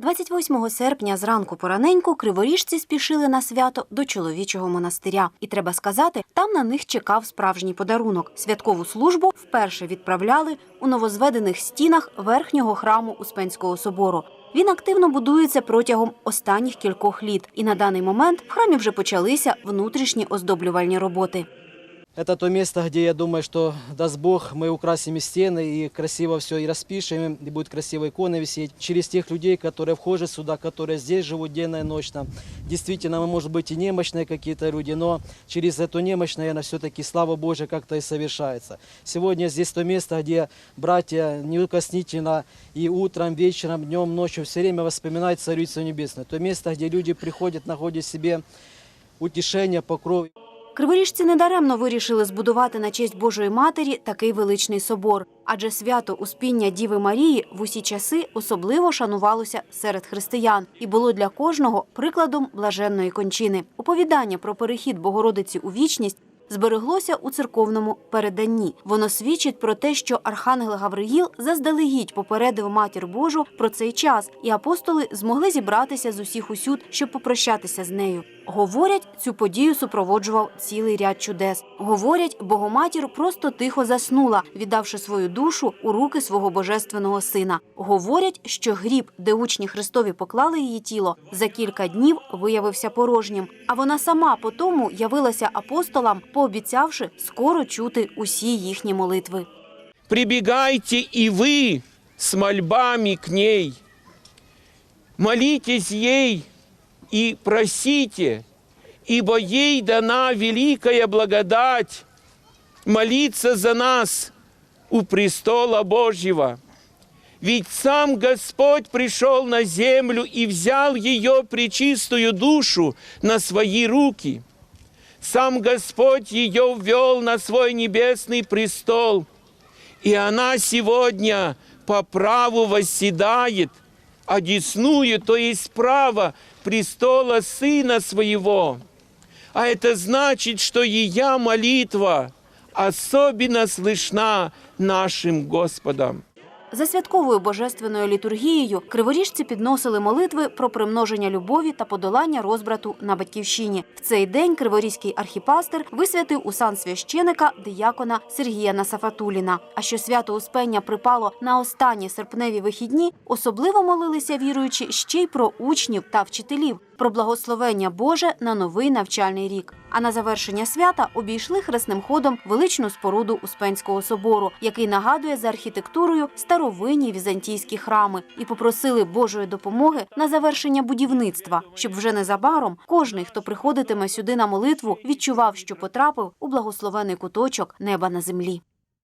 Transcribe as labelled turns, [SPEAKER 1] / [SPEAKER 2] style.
[SPEAKER 1] 28 серпня зранку пораненько криворіжці спішили на свято до чоловічого монастиря. І треба сказати, там на них чекав справжній подарунок. Святкову службу вперше відправляли у новозведених стінах верхнього храму Успенського собору. Він активно будується протягом останніх кількох літ, і на даний момент в храмі вже почалися внутрішні оздоблювальні роботи.
[SPEAKER 2] Это то место, где я думаю, что даст Бог, мы украсим и стены, и красиво все и распишем, и будет красиво иконы висеть. Через тех людей, которые входят сюда, которые здесь живут денно и ночно. Действительно, мы, может быть, и немощные какие-то люди, но через эту немощь, наверное, все-таки слава Божия как-то и совершается. Сегодня здесь то место, где братья неукоснительно и утром, вечером, днем, ночью все время воспоминают Царицу Небесную. То место, где люди приходят, находят себе утешение, покров.
[SPEAKER 1] Криворіжці недаремно вирішили збудувати на честь Божої Матері такий величний собор, адже свято Успіння Діви Марії в усі часи особливо шанувалося серед християн і було для кожного прикладом блаженної кончини. Оповідання про перехід Богородиці у вічність збереглося у церковному переданні. Воно свідчить про те, що архангел Гавриїл заздалегідь попередив матір Божу про цей час, і апостоли змогли зібратися з усіх усюд, щоб попрощатися з нею. Говорять, цю подію супроводжував цілий ряд чудес. Говорять, Богоматір просто тихо заснула, віддавши свою душу у руки свого божественного сина. Говорять, що гріб, де учні Христові поклали її тіло, за кілька днів виявився порожнім. А вона сама по тому явилася апостолам, пообіцявши скоро чути усі їхні молитви.
[SPEAKER 3] прибегайте и вы с мольбами к ней. Молитесь ей и просите, ибо ей дана великая благодать молиться за нас у престола Божьего. Ведь сам Господь пришел на землю и взял ее пречистую душу на свои руки. Сам Господь ее ввел на свой небесный престол – и она сегодня по праву восседает, одесную, то есть право престола Сына Своего. А это значит, что ее молитва особенно слышна нашим Господом.
[SPEAKER 1] За святковою божественною літургією криворіжці підносили молитви про примноження любові та подолання розбрату на батьківщині. В цей день криворізький архіпастер висвятив у сан священика диякона Сергія Насафатуліна. А що свято Успення припало на останні серпневі вихідні, особливо молилися віруючі ще й про учнів та вчителів. Про благословення Боже на новий навчальний рік. А на завершення свята обійшли хресним ходом величну споруду Успенського собору, який нагадує за архітектурою старовинні візантійські храми, і попросили Божої допомоги на завершення будівництва, щоб вже незабаром кожний, хто приходитиме сюди на молитву, відчував, що потрапив у благословений куточок неба на землі.